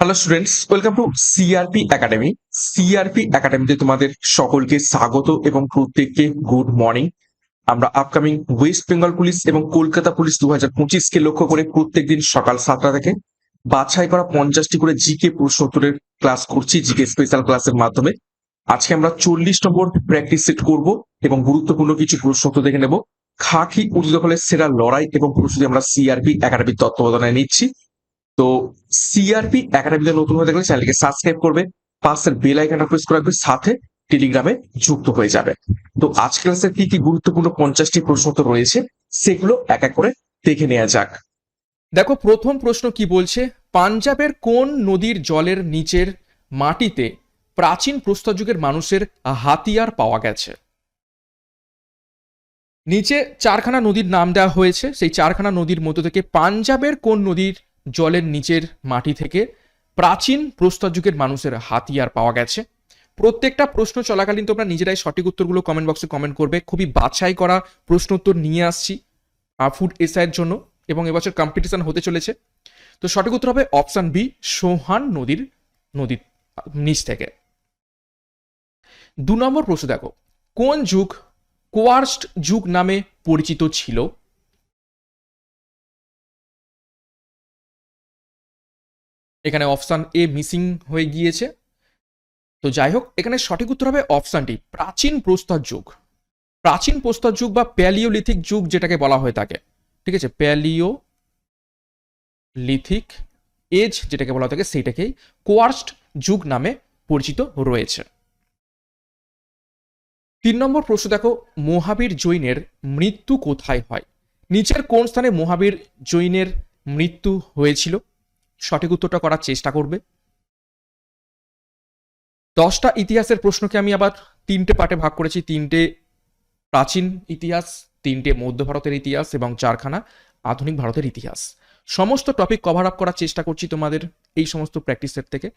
Hello students welcome to CRP academy CRP একাডেমিতে তোমাদের সকলকে স্বাগত এবং প্রত্যেককে গুড মর্নিং আমরা আপকামিং ওয়েস্ট বেঙ্গল পুলিশ এবং কলকাতা পুলিশ দু হাজার পঁচিশকে লক্ষ্য করে প্রত্যেকদিন সকাল সাতটা থেকে বাছাই করা পঞ্চাশটি করে জিকে প্রশ্ন উত্তরের ক্লাস করছি জিকে স্পেশাল ক্লাসের মাধ্যমে। আজকে আমরা চল্লিশ নম্বর প্র্যাকটিস সেট করব এবং গুরুত্বপূর্ণ কিছু প্রশ্ন উত্তর দেখে নেব। খাকি উচিত সেরা লড়াই এবং প্রস্তুতি আমরা সিআরপি একাডেমির তত্ত্বাবধানে নিচ্ছি। তো সিআরপি একাডেমিতে নতুন হয়ে থাকলে চ্যানেলকে সাবস্ক্রাইব করবে পাশের বেল আইকনটা প্রেস করে রাখবে সাথে টেলিগ্রামে যুক্ত হয়ে যাবে। তো আজ ক্লাসের কি কি গুরুত্বপূর্ণ পঞ্চাশটি প্রশ্ন তো রয়েছে, সেগুলো এক এক করে দেখে নেওয়া যাক। দেখো, প্রথম প্রশ্ন কি বলছে? পাঞ্জাবের কোন নদীর জলের নিচের মাটিতে প্রাচীন প্রস্তরযুগের মানুষের হাতিয়ার পাওয়া গেছে? নিচে চারখানা নদীর নাম দেওয়া হয়েছে, সেই চারখানা নদীর মধ্য থেকে পাঞ্জাবের কোন নদীর জলের নিচের মাটি থেকে প্রাচীন প্রস্তরযুগের মানুষের হাতিয়ার পাওয়া গেছে। প্রত্যেকটা প্রশ্ন চলাকালীন তোমরা নিজেরাই সঠিক উত্তরগুলো কমেন্ট বক্সে কমেন্ট করবে। খুবই বাছাই করা প্রশ্ন উত্তর নিয়ে আসছি ফুড এসআইয়ের জন্য এবং এবছর কম্পিটিশন হতে চলেছে। তো সঠিক উত্তর হবে অপশন বি সোহান নদীর নদীর নিচ থেকে। দু নম্বর প্রশ্ন দেখো, কোন যুগ কোয়ার্স্ট যুগ নামে পরিচিত ছিল? এখানে অপশন এ মিসিং হয়ে গিয়েছে। তো যাই হোক এখানে সঠিক উত্তর হবে অপশনটি প্রাচীন প্রস্তর যুগ। প্রাচীন প্রস্তর যুগ বা প্যালিওলিথিক যুগ যেটাকে বলা হয়ে থাকে ঠিক আছে? প্যালিও লিথিক এজ যেটাকে বলা থাকে সেইটাকেই কোয়ার্স্ট যুগ নামে পরিচিত রয়েছে। তিন নম্বর প্রশ্ন দেখো, মহাবীর জৈনের মৃত্যু কোথায় হয়? নিচের কোন স্থানে মহাবীর জৈনের মৃত্যু হয়েছিল? সঠিক উত্তরটা করার চেষ্টা করবে। দশটা ইতিহাসের প্রশ্নকে আমি আবার তিনটে পার্টে ভাগ করেছি, তিনটে প্রাচীন ইতিহাস, তিনটে মধ্য ভারতের ইতিহাস এবং চারখানা আধুনিক ভারতের ইতিহাস। সমস্ত টপিক কভার আপ করার চেষ্টা করছি তোমাদের এই সমস্ত প্র্যাকটিসের থেকে।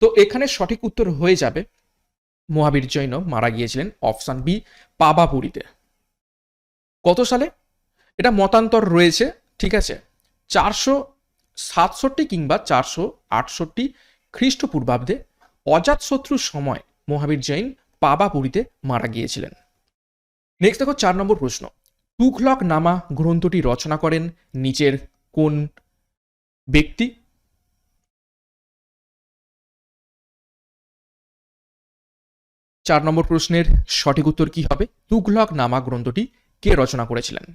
তো এখানে সঠিক উত্তর হয়ে যাবে মহাবীর জৈন মারা গিয়েছিলেন অপশান বি পাবাপুরীতে। কত সালে? এটা মতান্তর রয়েছে, ঠিক আছে? চারশো সাতষট্টি কিংবা চারশো আটষট্টি খ্রিস্টপূর্বাব্দে অজাতশত্রুর সময় মহাবীর জৈন পাবাপুরীতে মারা গিয়েছিলেন। নেক্সট দেখো চার নম্বর প্রশ্ন। তুঘলক নামা গ্রন্থটি রচনা করেন নিচের কোন ব্যক্তি? চার নম্বর প্রশ্নের সঠিক উত্তর কি হবে? তুঘলক নামা গ্রন্থটি কে রচনা করেছিলেন?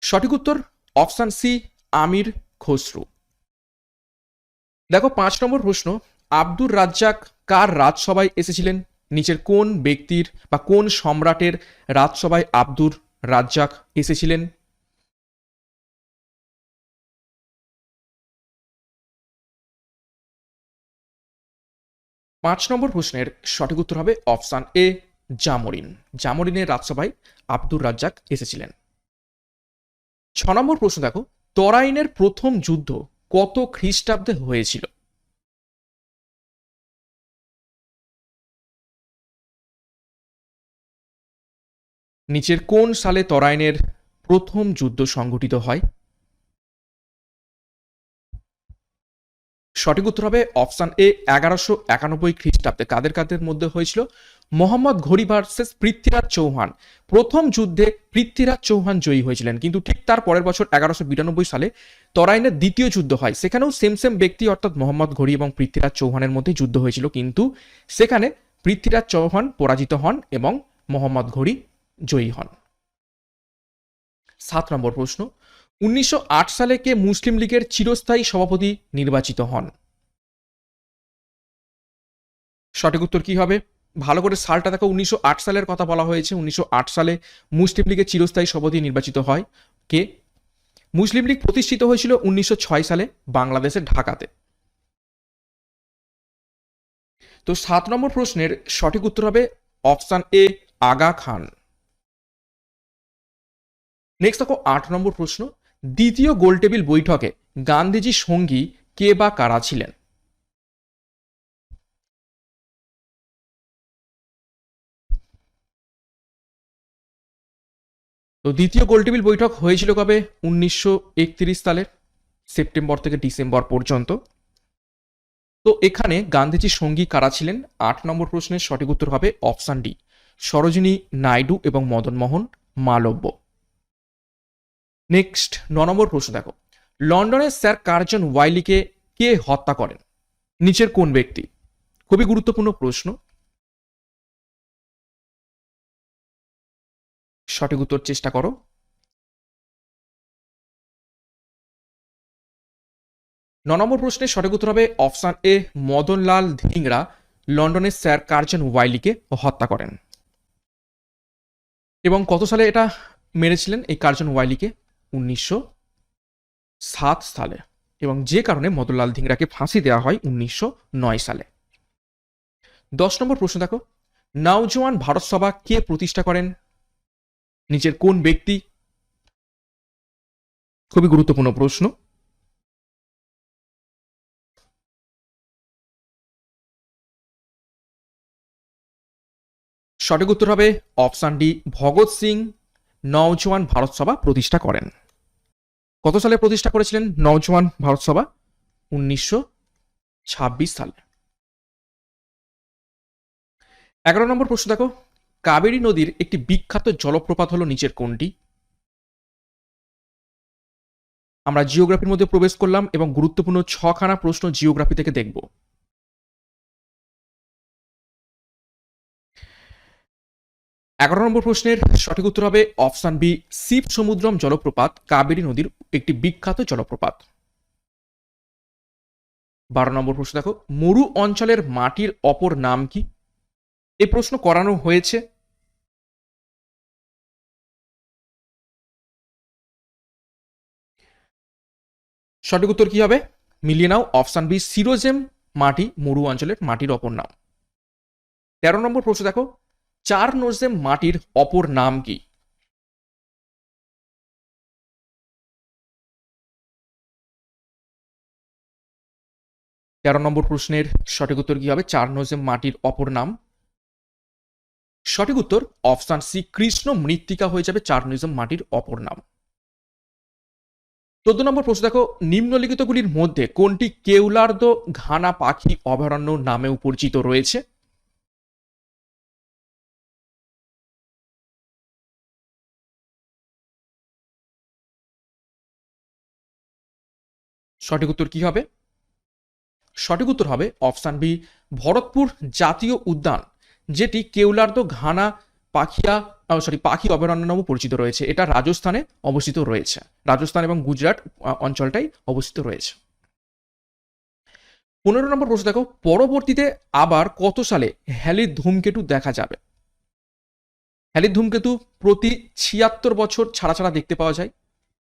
সঠিক উত্তর অপশান সি আমির খসরু। দেখো, পাঁচ নম্বর প্রশ্ন, আব্দুর রাজ্জাক কার রাজসভায় এসেছিলেন? নিচের কোন ব্যক্তির বা কোন সম্রাটের রাজসভায় আব্দুর রাজ্জাক এসেছিলেন? পাঁচ নম্বর প্রশ্নের সঠিক উত্তর হবে অপশান এ, জামরিন। জামরিনের রাজসভায় আব্দুর রাজ্জাক এসেছিলেন। ছ নম্বর প্রশ্ন দেখো তরাইনের প্রথম যুদ্ধ কত খ্রিস্টাব্দে হয়েছিল? নিচের কোন সালে তরাইনের প্রথম যুদ্ধ সংঘটিত হয়? সঠিক উত্তর হবে অপশান এ, এগারোশো একানব্বই খ্রিস্টাব্দে। কাদের কাদের মধ্যে হয়েছিল? মোহাম্মদ ঘড়ি ভার্সেস পৃথ্বীরাজ চৌহান। প্রথম যুদ্ধে পৃথ্বীরাজ চৌহান জয়ী হয়েছিলেন, কিন্তু ঠিক তার পরের বছর এগারোশো বিরানব্বই সালে তরাইনের দ্বিতীয় যুদ্ধ হয়। সেখানেও সেম সেম ব্যক্তি, অর্থাৎ মোহাম্মদ ঘড়ি এবং পৃথ্বীরাজ চৌহানের মধ্যে যুদ্ধ হয়েছিল, কিন্তু সেখানে পৃথ্বীরাজ চৌহান পরাজিত হন এবং মোহাম্মদ ঘড়ি জয়ী হন। সাত নম্বর প্রশ্ন উনিশশো আট সালে কে মুসলিম লীগের চিরস্থায়ী সভাপতি নির্বাচিত হন। সঠিক উত্তর কি হবে? ভালো করে সালটা দেখো, উনিশশো আট সালের কথা বলা হয়েছে। উনিশশো আট সালে মুসলিম লীগের চিরস্থায়ী সভাপতি নির্বাচিত হয়। কে? মুসলিম লীগ প্রতিষ্ঠিত হয়েছিল উনিশশো ছয় সালে বাংলাদেশের ঢাকাতে। তো সাত নম্বর প্রশ্নের সঠিক উত্তর হবে অপশান এ, আগা খান। নেক্সট দেখো, আট নম্বর প্রশ্ন। দ্বিতীয় গোলটেবিল বৈঠকে গান্ধীজি সঙ্গী কে বা কারা ছিলেন? তো দ্বিতীয় গোলটেবিল বৈঠক হয়েছিল কবে? উনিশশো একত্রিশ সালের সেপ্টেম্বর থেকে ডিসেম্বর পর্যন্ত। তো এখানে গান্ধীজির সঙ্গী কারা ছিলেন? আট নম্বর প্রশ্নের সঠিক উত্তর হবে অপশান ডি, সরোজিনী নাইডু এবং মদন মোহন মালব্য। নেক্সট, ন নম্বর প্রশ্ন দেখো। লন্ডনের স্যার কার্জন ওয়াইলিকে কে হত্যা করেন? নিচের কোন ব্যক্তি? খুবই গুরুত্বপূর্ণ প্রশ্ন। সঠিক উত্তর চেষ্টা করো। ন নম্বর প্রশ্নের সঠিক উত্তর হবে অপশান এ, মদনলাল ধিংরা লন্ডনের স্যার কার্জন ওয়াইলিকে হত্যা করেন। এবং কত সালে এটা মেরেছিলেন এই কার্জন ওয়াইলিকে? উনিশশো সাত সালে এবং যে কারণে মদনলাল ধিংরাকে ফাঁসি দেওয়া হয় উনিশশো নয় সালে। দশ নম্বর প্রশ্ন দেখো, নওজোয়ান ভারত সভা কে প্রতিষ্ঠা করেন? নিচের কোন ব্যক্তি? খুবই গুরুত্বপূর্ণ প্রশ্ন। সঠিক উত্তর হবে অপশান ডি, ভগৎ সিং, নওজোয়ান ভারত সভা প্রতিষ্ঠা করেন। কত সালে প্রতিষ্ঠা করেছিলেন নওজওয়ান ভারত সভা? উনিশশো ছাব্বিশ সালে। এগারো নম্বর প্রশ্ন দেখো। কাবেরী নদীর একটি বিখ্যাত জলপ্রপাত হলো নিচের কোনটি? আমরা জিওগ্রাফির মধ্যে প্রবেশ করলাম এবং গুরুত্বপূর্ণ ছখানা প্রশ্ন জিওগ্রাফি থেকে দেখব। এগারো নম্বর প্রশ্নের সঠিক উত্তর হবে অপশান বি, শিব সমুদ্রম জলপ্রপাত, কাবেরী নদীর একটি বিখ্যাত জলপ্রপাত। বারো নম্বর প্রশ্ন দেখো, মরু অঞ্চলের মাটির অপর নাম কি? এই প্রশ্ন করানো হয়েছে। সঠিক উত্তর কি হবে? মিলিয়ে নাও, অপশান বি, সিরোজেম মাটি, মরু অঞ্চলের মাটির অপর নাম। তেরো নম্বর প্রশ্ন দেখো চার নোজেম মাটির অপর নাম কি? তেরো নম্বর প্রশ্নের সঠিক উত্তর কি হবে? চার নোজেম মাটির অপর নাম। সঠিক উত্তর অপশান সি, কৃষ্ণ মৃত্তিকা হয়ে যাবে চার নোজেম মাটির অপর নাম। চোদ্দ নম্বর প্রশ্ন, দেখো, নিম্নলিখিতগুলির মধ্যে কোনটি কেউলার্দ ঘানা পাখি অভয়ারণ্য নামেও পরিচিত রয়েছে? সঠিক উত্তর কি হবে? সঠিক উত্তর হবে অপশান বি, ভরতপুর জাতীয় উদ্যান, যেটি কেউলার্দ ঘানা পাখিয়া সরি পাখি অভয়ারণ্য নামে পরিচিত রয়েছে। এটা রাজস্থানে অবস্থিত রয়েছে। রাজস্থান এবং গুজরাট অঞ্চলটাই অবস্থিত রয়েছে। পনেরো নম্বর প্রশ্ন দেখো, পরবর্তীতে আবার কত সালে হ্যালির ধূমকেতু দেখা যাবে? হ্যালির ধূমকেতু প্রতি ছিয়াত্তর বছর ছাড়া ছাড়া দেখতে পাওয়া যায়।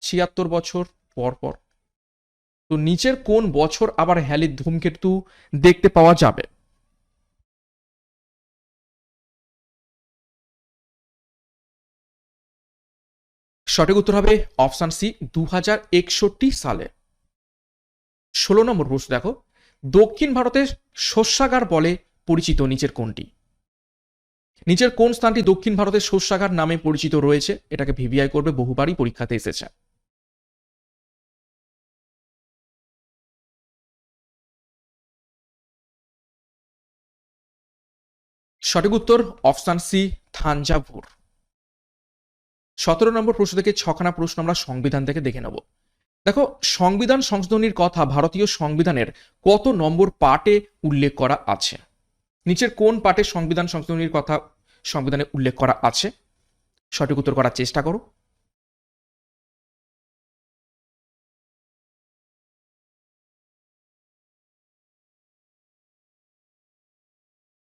ছিয়াত্তর বছর পর পর। তো নিচের কোন বছর আবার হ্যালির ধূমকেতু দেখতে পাওয়া যাবে? সঠিক উত্তর হবে অপশান সি দু সালে। ষোলো নম্বর প্রশ্ন দেখো। দক্ষিণ ভারতের শস্যাগার বলে পরিচিত নিচের কোনটি? নিচের কোন স্থানটি দক্ষিণ ভারতের শস্যাগার নামে পরিচিত রয়েছে? এটাকে ভিভিআই করবে, বহুবারই পরীক্ষাতে এসেছে। সঠিক উত্তর, অপশান সি থানজাভুর সতেরো নম্বর প্রশ্ন থেকে ছখানা প্রশ্ন আমরা সংবিধান থেকে দেখে নেব। দেখো, সংবিধান সংশোধনীর কথা ভারতীয় সংবিধানের কত নম্বর পার্টে উল্লেখ করা আছে? নিচের কোন পার্টে সংবিধান সংশোধনীর কথা সংবিধানে উল্লেখ করা আছে? সঠিক উত্তর করার চেষ্টা করো।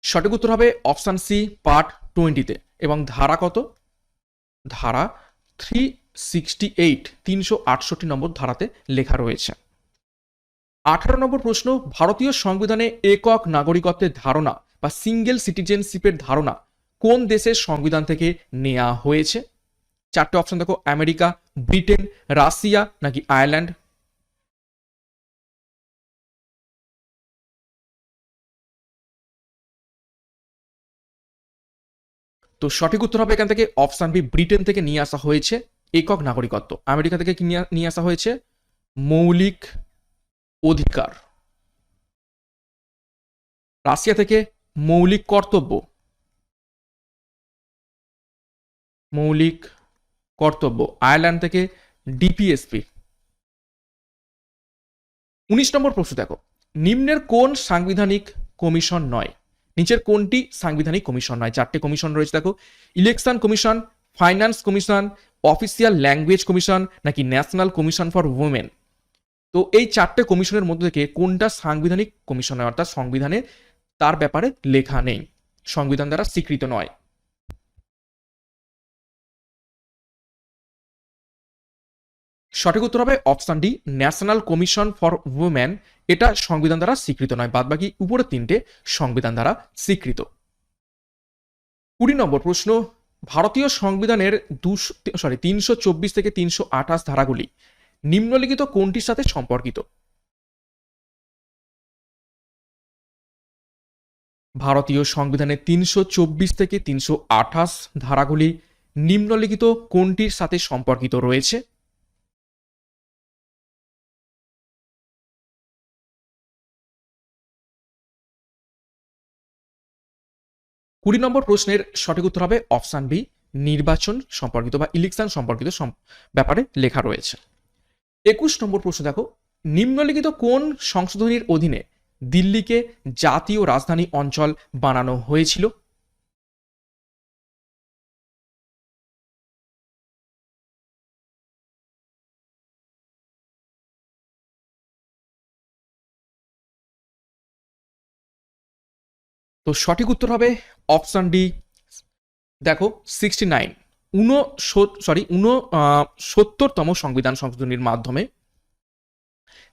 সঠিক উত্তর হবে অপশান সি, পার্ট টোয়েন্টিতে। এবং ধারা কত? ধারা থ্রি সিক্সটি এইট, তিনশো আটষট্টি নম্বর ধারাতে লেখা রয়েছে। আঠারো নম্বর প্রশ্ন, ভারতীয় সংবিধানে একক নাগরিকত্বের ধারণা বা সিঙ্গেল সিটিজেনশিপের ধারণা কোন দেশের সংবিধান থেকে নেওয়া হয়েছে? চারটে অপশন দেখো, আমেরিকা, ব্রিটেন, রাশিয়া নাকি আয়ারল্যান্ড? তো সঠিক উত্তর হবে এখান থেকে অপশান বি, ব্রিটেন থেকে নিয়ে আসা হয়েছে একক নাগরিকত্ব। আমেরিকা থেকে নিয়ে আসা হয়েছে? মৌলিক অধিকার। রাশিয়া থেকে মৌলিক কর্তব্য। মৌলিক কর্তব্য। আয়ারল্যান্ড থেকে ডিপিএসপি। উনিশ নম্বর প্রশ্ন দেখো। নিম্নের কোন সাংবিধানিক কমিশন নয়? নিচের কোনটি সাংবিধানিক কমিশন নয়? চারটে কমিশন রয়েছে, দেখো। Election commission, finance commission, official language commission, নাকি ন্যাশনাল কমিশন ফর উমেন তো এই চারটে কমিশনের মধ্যে থেকে কোনটা সাংবিধানিক কমিশন নয়? অর্থাৎ সংবিধানে তার ব্যাপারে লেখা নেই। সংবিধান দ্বারা স্বীকৃত নয়। সঠিক উত্তর হবে option D, national commission for women এটা সংবিধান দ্বারা স্বীকৃত নয়, বাদবাকি উপরের তিনটে সংবিধান দ্বারা স্বীকৃত। কুড়ি নম্বর প্রশ্ন, ভারতীয় সংবিধানের দুশো সরি তিনশো চব্বিশ থেকে তিনশো আঠাশ ধারাগুলি নিম্নলিখিত কোনটির সাথে সম্পর্কিত? ভারতীয় সংবিধানের তিনশো চব্বিশ থেকে তিনশো আঠাশ ধারাগুলি নিম্নলিখিত কোনটির সাথে সম্পর্কিত রয়েছে? কুড়ি নম্বর প্রশ্নের সঠিক উত্তর হবে অপশান বি, নির্বাচন সম্পর্কিত বা ইলেকশন সম্পর্কিত ব্যাপারে লেখা রয়েছে। একুশ নম্বর প্রশ্ন দেখো, নিম্নলিখিত কোন সংশোধনীর অধীনে দিল্লিকে জাতীয় রাজধানী অঞ্চল বানানো হয়েছিল? তো সঠিক উত্তর হবে অপশন ডি। দেখো সিক্সটি নাইন উন সরি উন সত্তরতম সংবিধান সংশোধনীর মাধ্যমে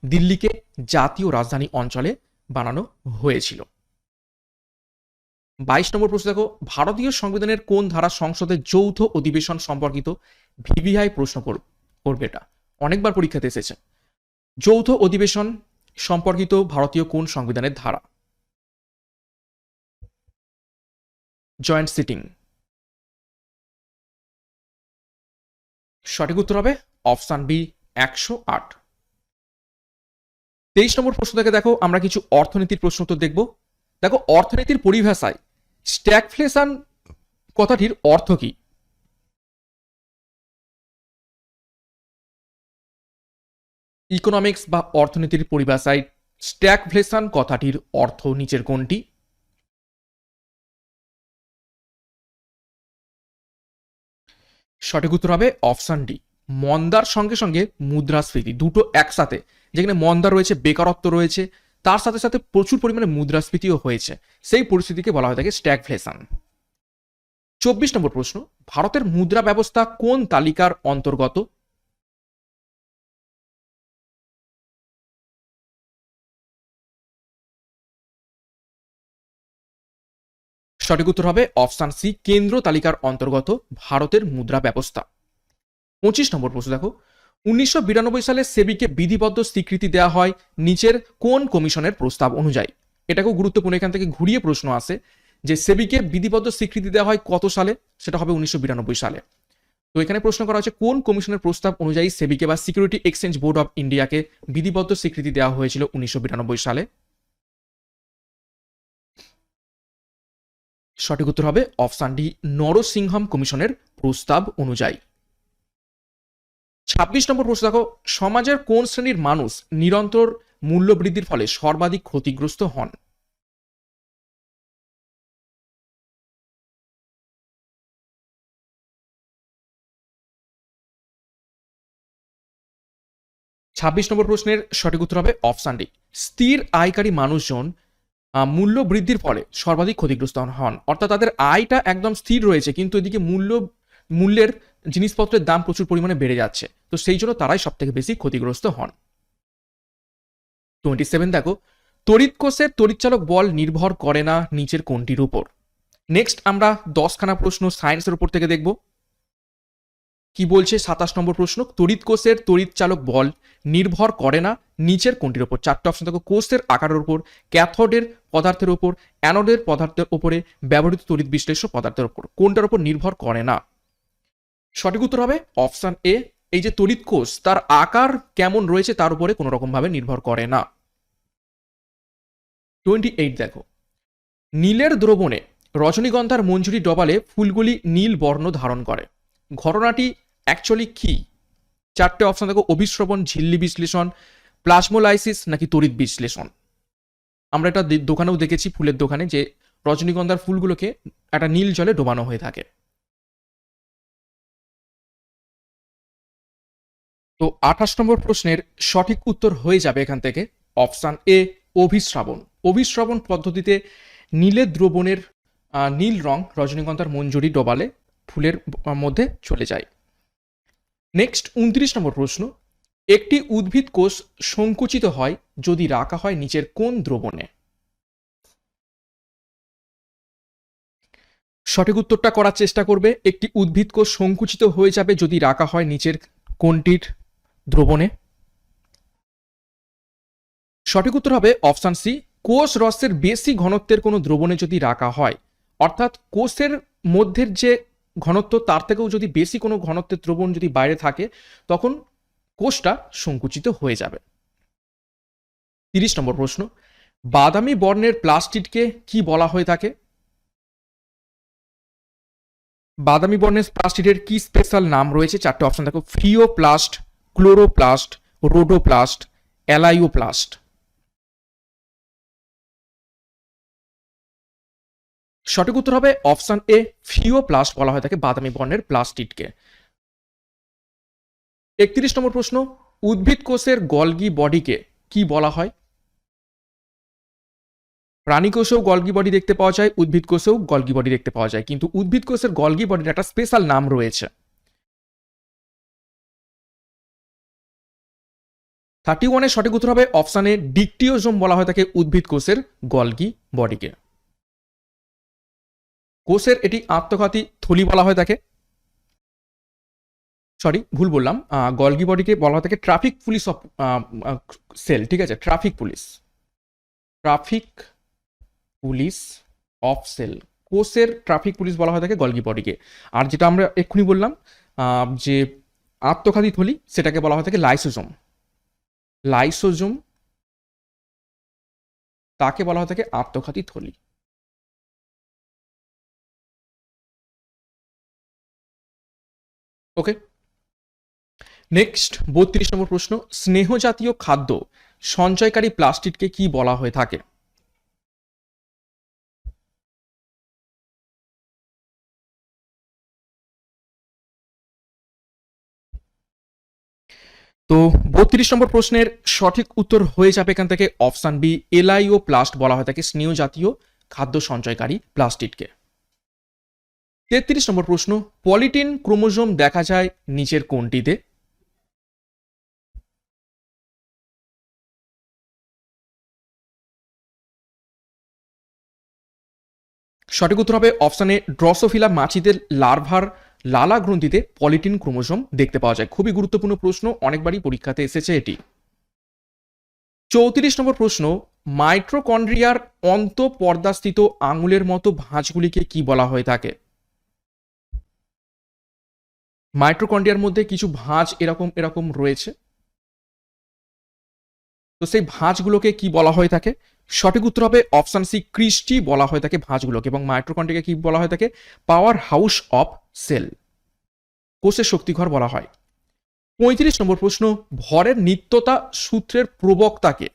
দিল্লিকে জাতীয় রাজধানী অঞ্চলে বানানো হয়েছিল। বাইশ নম্বর প্রশ্ন, দেখো, ভারতীয় সংবিধানের কোন ধারা সংসদের যৌথ অধিবেশন সম্পর্কিত ভিভিআই প্রশ্ন কর- করবে এটা? অনেকবার পরীক্ষাতে এসেছে। যৌথ অধিবেশন সম্পর্কিত ভারতীয় কোন সংবিধানের ধারা? জয়েন্ট সিটিং সঠিক উত্তর হবে অপশান বি একশো আট। তেইশ নম্বর প্রশ্ন থেকে দেখো, আমরা কিছু অর্থনীতির প্রশ্ন তো দেখব। দেখো, অর্থনীতির পরিভাষায় স্ট্যাগফ্লেশন কথাটির অর্থ কি? ইকোনমিক্স বা অর্থনীতির পরিভাষায় স্ট্যাগফ্লেশন কথাটির অর্থ নিচের কোনটি? সঠিক উত্তর হবে অপশান ডি। মন্দার সঙ্গে সঙ্গে মুদ্রাস্ফীতি, দুটো একসাথে। যেখানে মন্দা রয়েছে, বেকারত্ব রয়েছে, তার সাথে সাথে প্রচুর পরিমাণে মুদ্রাস্ফীতিও হয়েছে। সেই পরিস্থিতিকে বলা হয়ে থাকে স্ট্যাগফ্লেশন চব্বিশ নম্বর প্রশ্ন, ভারতের মুদ্রা ব্যবস্থা কোন তালিকার অন্তর্গত? সঠিক উত্তর হবে অপশান সি, কেন্দ্র তালিকার অন্তর্গত ভারতের মুদ্রা ব্যবস্থা। পঁচিশ নম্বর প্রশ্ন দেখো। উনিশশো বিরানব্বই সালে সেবিকে বিধিবদ্ধ স্বীকৃতি দেওয়া হয় নিচের কোন কমিশনের প্রস্তাব অনুযায়ী? এটাকেও গুরুত্বপূর্ণ, এখান থেকে ঘুরিয়ে প্রশ্ন আসে যে সেবিকে বিধিবদ্ধ স্বীকৃতি দেওয়া হয় কত সালে? সেটা হবে উনিশশো বিরানব্বই সালে। তো এখানে প্রশ্ন করা হচ্ছে কোন কমিশনের প্রস্তাব অনুযায়ী সেবিকে বা সিকিউরিটি এক্সচেঞ্জ বোর্ড অফ ইন্ডিয়াকে বিধিবদ্ধ স্বীকৃতি দেওয়া হয়েছিল উনিশশো বিরানব্বই সালে? সঠিক উত্তর হবে অপশান নরসিংহম কমিশনের প্রস্তাব অনুযায়ী। ছাব্বিশ নম্বর প্রশ্ন দেখো, সমাজের কোন শ্রেণির মানুষ নিরন্তর মূল্য বৃদ্ধির ফলে সর্বাধিক ক্ষতিগ্রস্ত হন? ছাব্বিশ নম্বর প্রশ্নের সঠিক উত্তর হবে অপশান ডি স্থির আয়কারী মানুষজন মূল্য বৃদ্ধির ফলে সর্বাধিক ক্ষতিগ্রস্ত হন। অর্থাৎ তাদের আয়টা একদম স্থির রয়েছে, কিন্তু এদিকে মূল্য, মূল্যের জিনিসপত্রের দাম প্রচুর পরিমাণে বেড়ে যাচ্ছে। তো সেই জন্য তারাই সব থেকে বেশি ক্ষতিগ্রস্ত হন। টোয়েন্টি সেভেন দেখো, তড়িৎ কোষের তড়িৎচালক বল নির্ভর করে না নিচের কোনটির উপর। নেক্সট আমরা দশখানা প্রশ্ন সায়েন্সের উপর থেকে দেখব। কি বলছে সাতাশ নম্বর প্রশ্ন? তড়িৎ কোষের তড়িৎচালক বল নির্ভর করে না নিচের কোনটির উপর চারটে অপশন দেখো, কোষের আকারের উপর ক্যাথোডের পদার্থের উপর অ্যানোডের পদার্থের উপরে ব্যবহৃত তড়িৎ বিশ্লেষ্য পদার্থের উপর কোনটার উপর নির্ভর করে না? সঠিক উত্তর হবে অপশান এ। এই যে তড়িৎ কোষ, তার আকার কেমন রয়েছে তার উপরে কোনো রকম ভাবে নির্ভর করে না। টোয়েন্টি এইট দেখো, নীলের দ্রবণে রজনীগন্ধার মঞ্জুরি ডবালে ফুলগুলি নীল বর্ণ ধারণ করে। ঘটনাটি অ্যাকচুয়ালি কি? চারটে অপশন দেখো অভিশ্রবণ ঝিল্লি বিশ্লেষণ প্লাজমোলাইসিস নাকি তড়িৎ বিশ্লেষণ? আমরা এটা দোকানেও দেখেছি, ফুলের দোকানে, যে রজনীগন্ধার ফুলগুলোকে একটা নীল জলে ডোবানো হয়ে থাকে। তো আঠাশ নম্বর প্রশ্নের সঠিক উত্তর হয়ে যাবে এখান থেকে অপশান এ অভিশ্রাবণ অভিশ্রাবণ পদ্ধতিতে নীলের দ্রবণের নীল রং রজনীগন্ধার মঞ্জুরি ডোবালে ফুলের মধ্যে চলে যায়। নেক্সট উনত্রিশ নম্বর প্রশ্ন। একটি উদ্ভিদ কোষ সংকুচিত হয় যদি রাখা হয় নিচের কোন দ্রবণে? সঠিক উত্তরটা করার চেষ্টা করবে। একটি উদ্ভিদ কোষ সংকুচিত হয়ে যাবে যদি রাখা হয় নিচের কোনটির দ্রবণে? সঠিক উত্তর হবে অপশান সি। কোষ রসের বেশি ঘনত্বের কোনো দ্রবণে যদি রাখা হয়, অর্থাৎ কোষের মধ্যের যে ঘনত্ব, তার থেকেও যদি বেশি কোনো ঘনত্বের দ্রবণ যদি বাইরে থাকে, তখন কোষটা সংকুচিত হয়ে যাবে। তিরিশ নম্বর প্রশ্ন, বাদামি বর্ণের প্লাস্টিককে কি বলা হয়ে থাকে? বাদামি বর্ণের প্লাস্টিকের কি স্পেশাল নাম রয়েছে? চারটে অপশন দেখো ফ্রিওপ্লাস্ট ক্লোরোপ্লাস্ট, রোডোপ্লাস্ট অ্যালাইওপ্লাস্ট সঠিক উত্তর হবে অপশন এ ফিওপ্লাস্ট বলা হয় থাকে বাদামি বর্ণের প্লাস্টিককে একত্রিশ নম্বর প্রশ্ন, উদ্ভিদ কোষের গলগি বডিকে কি বলা হয়? প্রাণী কোষেও গলগি বডি দেখতে পাওয়া যায়, উদ্ভিদ কোষেও গলগি বডি দেখতে পাওয়া যায়, কিন্তু উদ্ভিদ কোষের গলগি বডির একটা স্পেশাল নাম রয়েছে। থার্টি ওয়ানের সঠিক উত্তর হবে অপশানে ডিকটিওজোম বলা হয় তাকে উদ্ভিদ কোষের গলগি বডিকে। কোষের এটি আত্মঘাতী থলি বলা হয় তাকে। সরি ভুল বললাম। গলগি বডিকে বলা হয় তাকে ট্রাফিক পুলিশ অফ সেল, ঠিক আছে? Traffic police. Traffic police of cell. কোষের ট্রাফিক পুলিশ বলা হয় থাকে গলগি বডিকে। আর যেটা আমরা এক্ষুনি বললাম যে আত্মঘাতী থলি, সেটাকে বলা হয় থাকে লাইসোজোম। লাইসোজোম, তাকে বলা হয় থাকে আত্মঘাতী থলি। ওকে নেক্সট বত্রিশ নম্বর প্রশ্ন, স্নেহ জাতীয় খাদ্য সঞ্চয়কারী প্লাস্টিককে কি বলা হয়ে থাকে? তো বত্রিশ নম্বর প্রশ্নের সঠিক উত্তর হয়ে যাবে এখান থেকে অপশান বি, এলআইও প্লাস্ট বলা হয় থাকে স্নেহ জাতীয় খাদ্য সঞ্চয়কারী প্লাস্টিককে তেত্রিশ নম্বর প্রশ্ন, পলিটিন ক্রোমোজোম দেখা যায় নিচের কোনটিতে? সঠিক উত্তর হবে অপশানে ড্রসোফিলা মাছিদের লার্ভার লালা গ্রন্থিতে পলিটিন ক্রোমোজোম দেখতে পাওয়া যায়। খুবই গুরুত্বপূর্ণ প্রশ্ন, অনেকবারই পরীক্ষাতে এসেছে এটি। চৌত্রিশ নম্বর প্রশ্ন মাইট্রোকন্ড্রিয়ার অন্তঃপর্দাস্থিত আঙুলের মতো ভাঁজগুলিকে কি বলা হয়ে থাকে? মাইট্রোকন্ড্রিয়ার মধ্যে কিছু ভাঁজ এরকম এরকম রয়েছে। তো সেই ভাঁজগুলোকে কি বলা হয়ে থাকে সঠিক উত্তর হবে অপশান সি, ক্রিস্টি বলা হয়ে থাকে ভাঁজগুলোকে এবং মাইট্রোকন্ড্রিয়াকে কি বলা হয়ে থাকে পাওয়ার হাউস অফ সেল। কোষের শক্তিঘর বলা হয়। পঁয়ত্রিশ নম্বর প্রশ্ন, ভরের নিত্যতা সূত্রের প্রবক্তাকে?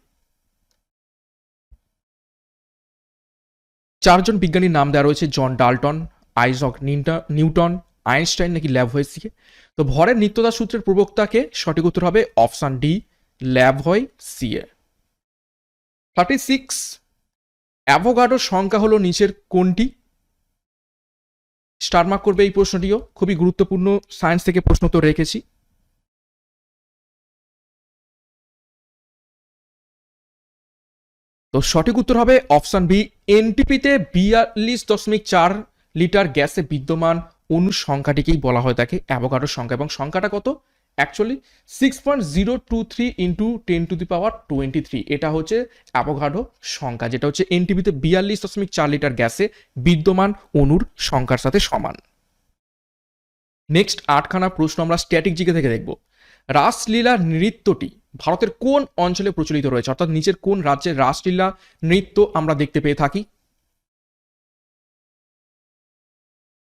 চারজন বিজ্ঞানীর নাম দেওয়া রয়েছে, জন ডাল্টন, আইজক নিউটা- নিউটন আইনস্টাইন নাকি ল্যাব ল্যাভয়েসিকে তো ভরের নিত্যতা সূত্রের প্রবক্তাকে সঠিক উত্তর হবে option D Lavoisier thirty six অ্যাভোগাডোর সংখ্যা হলো নিচের কোনটি? স্টারমার্ক করবে এই প্রশ্নটিও। খুবই গুরুত্বপূর্ণ সায়েন্স থেকে প্রশ্ন তো রেখেছি। তো সঠিক উত্তর হবে অপশান বি, এনটিপিতে বিয়াল্লিশ দশমিক চার লিটার গ্যাসে বিদ্যমান অণু সংখ্যাটিকেই বলা হয় তাকে অ্যাভোগাডোর সংখ্যা। এবং সংখ্যাটা কত? Actually six point zero two three into ten to the power twenty three এটা হচ্ছে অ্যাভোগাডো সংখ্যা, যেটা হচ্ছে এনটিভিতে বিয়াল্লিশ দশমিক চার লিটার গ্যাসে বিদ্যমান অণুর সংখ্যার সাথে সমান। নেক্সট আটখানা প্রশ্ন আমরা স্ট্যাটিক জিকে থেকে দেখব। রাসলীলা নৃত্যটি ভারতের কোন অঞ্চলে প্রচলিত রয়েছে? অর্থাৎ নিচের কোন রাজ্যের রাসলীলা নৃত্য আমরা দেখতে পেয়ে থাকি?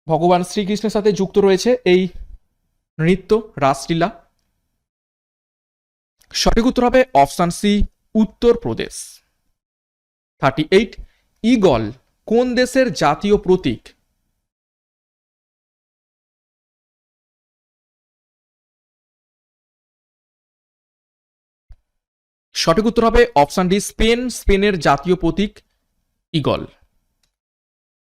ভগবান শ্রীকৃষ্ণের সাথে যুক্ত রয়েছে এই নৃত্য, রাসলীলা। সঠিক উত্তর হবে option C Uttar Pradesh thirty eight eagle কোন দেশের জাতীয় প্রতীক? সঠিক উত্তর হবে অপশান ডি, স্পেন। স্পেনের জাতীয় প্রতীক ইগল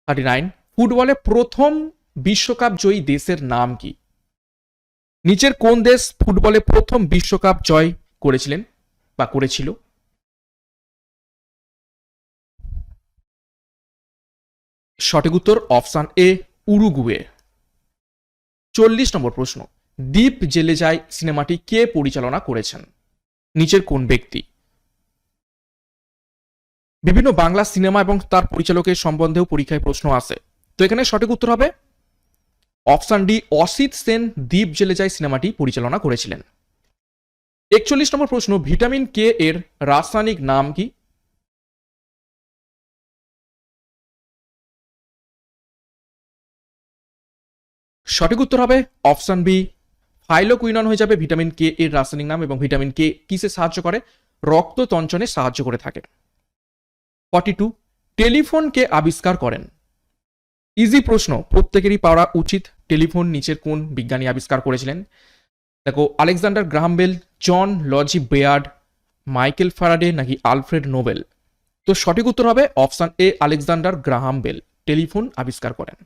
থার্টি নাইন ফুটবলে প্রথম বিশ্বকাপ জয়ী দেশের নাম কি? নিচের কোন দেশ ফুটবলে প্রথম বিশ্বকাপ জয় করেছিলেন বা করেছিল? সঠিক উত্তর অপশান এ, উরুগুয়ে। চল্লিশ নম্বর প্রশ্ন, দ্বীপ জেলে যায় সিনেমাটি কে পরিচালনা করেছেন? নিচের কোন ব্যক্তি? বিভিন্ন বাংলা সিনেমা এবং তার পরিচালকের সম্বন্ধেও পরীক্ষায় প্রশ্ন আসে। তো এখানে সঠিক উত্তর হবে অপশান ডি, অসিত সেন দ্বীপ জেলে যায় সিনেমাটি পরিচালনা করেছিলেন। একচল্লিশ নম্বর প্রশ্ন, ভিটামিন কে এর রাসায়নিক নাম কি? সঠিক উত্তর হবে অপশন বি, ফাইলোকুইনন হয়ে যাবে ভিটামিন কে এর রাসায়নিক নাম এবং ভিটামিন কে কিসে সাহায্য করে? রক্ত তঞ্চনে সাহায্য করে থাকে। ফর্টি টু, টেলিফোনকে আবিষ্কার করেন। ইজি প্রশ্ন, প্রত্যেকেরই পাওয়া উচিত টেলিফোন নিচের কোন বিজ্ঞানী আবিষ্কার করেছিলেন। দেখো, Alexander Graham Bell, John Logie Baird, Michael Faraday নাকি আলফ্রেড নোবেল? তো সঠিক উত্তর হবে option A, Alexander Graham Bell telephone আবিষ্কার করেন।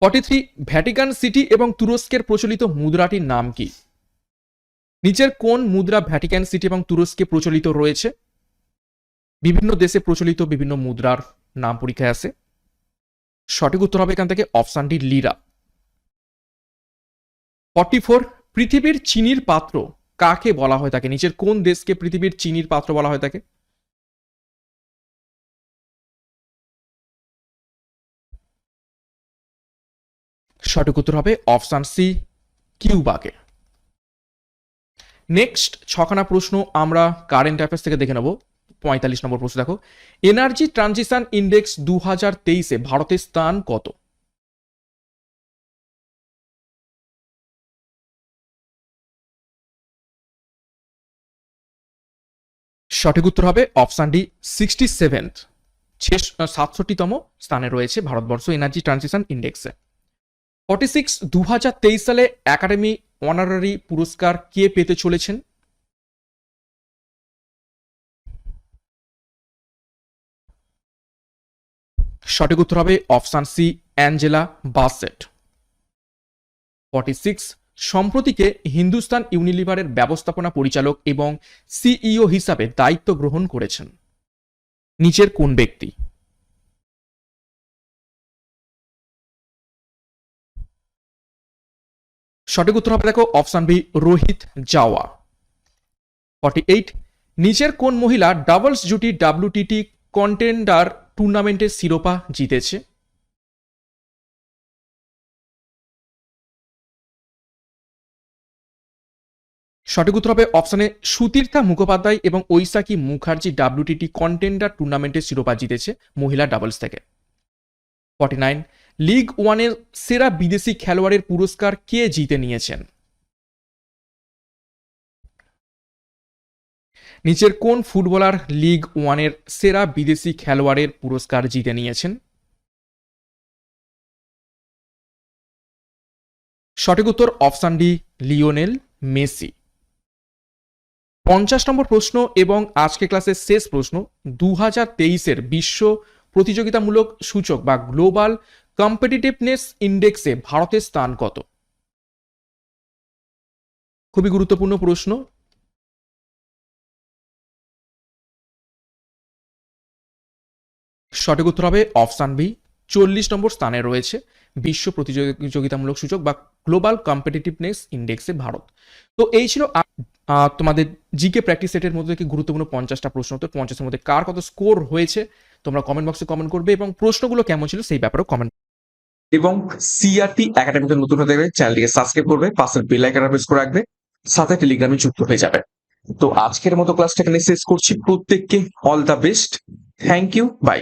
ফর্টি থ্রি, ভ্যাটিকান সিটি এবং তুরস্কের প্রচলিত মুদ্রাটির নাম কি? নিচের কোন মুদ্রা ভ্যাটিকান সিটি এবং তুরস্কে প্রচলিত রয়েছে। বিভিন্ন দেশে প্রচলিত বিভিন্ন মুদ্রার নাম পরীক্ষায় আসে সঠিক উত্তর হবে এখান থেকে option D lira forty four পৃথিবীর চিনির পাত্র কাকে বলা হয় থাকে নিচের কোন দেশকে পৃথিবীর চিনির পাত্র বলা হয় থাকে সঠিক উত্তর হবে অপশান সি কিউবাকে। নেক্সট ছখানা প্রশ্ন আমরা কারেন্ট অ্যাফেয়ার্স থেকে দেখে নেব। পঁয়তাল্লিশ নম্বর প্রশ্ন দেখো। এনার্জি ট্রানজিশন ইন্ডেক্স দু হাজার তেইশে ভারতের স্থান কত? সঠিক উত্তর হবে অপশান ডি সিক্সটি সেভেন্থ সাতষট্টিতম স্থানে রয়েছে ভারতবর্ষ এনার্জি ট্রানজিশন ইন্ডেক্সে ফর্টি সিক্স দু হাজার তেইশ সালে একাডেমি অনারারি পুরস্কার কে পেতে চলেছেন? সঠিক উত্তর হবে option C, Angela Bassett. Forty six, সম্প্রতিকে Hindustan ইউনিলিভারের ব্যবস্থাপনা পরিচালক এবং সিইও হিসাবে দায়িত্ব গ্রহণ করেছেন। নিচের কোন ব্যক্তি? সঠিক উত্তর হবে দেখো option B, Rohit Jawa. Forty eight, নিচের কোন মহিলা ডাবলস জুটি ডাব্লিউটিটি কন্টেন্ডার টুর্নামেন্টের শিরোপা জিতেছে। সঠিক উত্তর হবে অপশানে সুতীর্থা মুখোপাধ্যায় এবং ঐশাকি মুখার্জি ডাব্লিউটিটি কন্টেন্ডার টুর্নামেন্টের শিরোপা জিতেছে মহিলা ডাবলস থেকে। ফর্টি নাইন, লিগ ওয়ানের সেরা বিদেশি খেলোয়াড়ের পুরস্কার কে জিতে নিয়েছেন? নিচের কোন ফুটবলার লিগ ওয়ানের সেরা বিদেশি খেলোয়াড়ের পুরস্কার জিতে নিয়েছেন? সঠিক উত্তর অপশান ডি, লিওনেল মেসি। পঞ্চাশ নম্বর প্রশ্ন এবং আজকে ক্লাসের শেষ প্রশ্ন দু হাজার তেইশের বিশ্ব প্রতিযোগিতামূলক সূচক বা গ্লোবাল কম্পিটিটিভনেস ইন্ডেক্সে ভারতের স্থান কত? খুবই গুরুত্বপূর্ণ প্রশ্ন। সঠিক উত্তর হবে অপশান বি। চল্লিশ নম্বর স্থানে রয়েছে বিশ্ব প্রতিযোগিতামূলক সূচক বা গ্লোবাল কম্পিটিটিভনেস ইন্ডেক্সে ভারত। তো এই ছিল তোমাদের জিকে প্র্যাকটিস সেটের মধ্যে থেকে গুরুত্বপূর্ণ পঞ্চাশটা প্রশ্ন। তো পঞ্চাশের মধ্যে কার কত স্কোর হয়েছে তোমরা কমেন্ট বক্সে কমেন্ট করবে এবং প্রশ্নগুলো কেমন ছিল সেই ব্যাপারেও কমেন্ট এবং সিআরটি একাডেমিতে নতুন হতে গেলে চ্যানেলটিকে সাবস্ক্রাইব করবে পাশের বেল আইকনটা প্রেস করে রাখবে, সাথে টেলিগ্রামে যুক্ত হয়ে যাবে। তো আজকের মতো ক্লাসটা এখানে শেষ করছি। প্রত্যেককে all the best thank you bye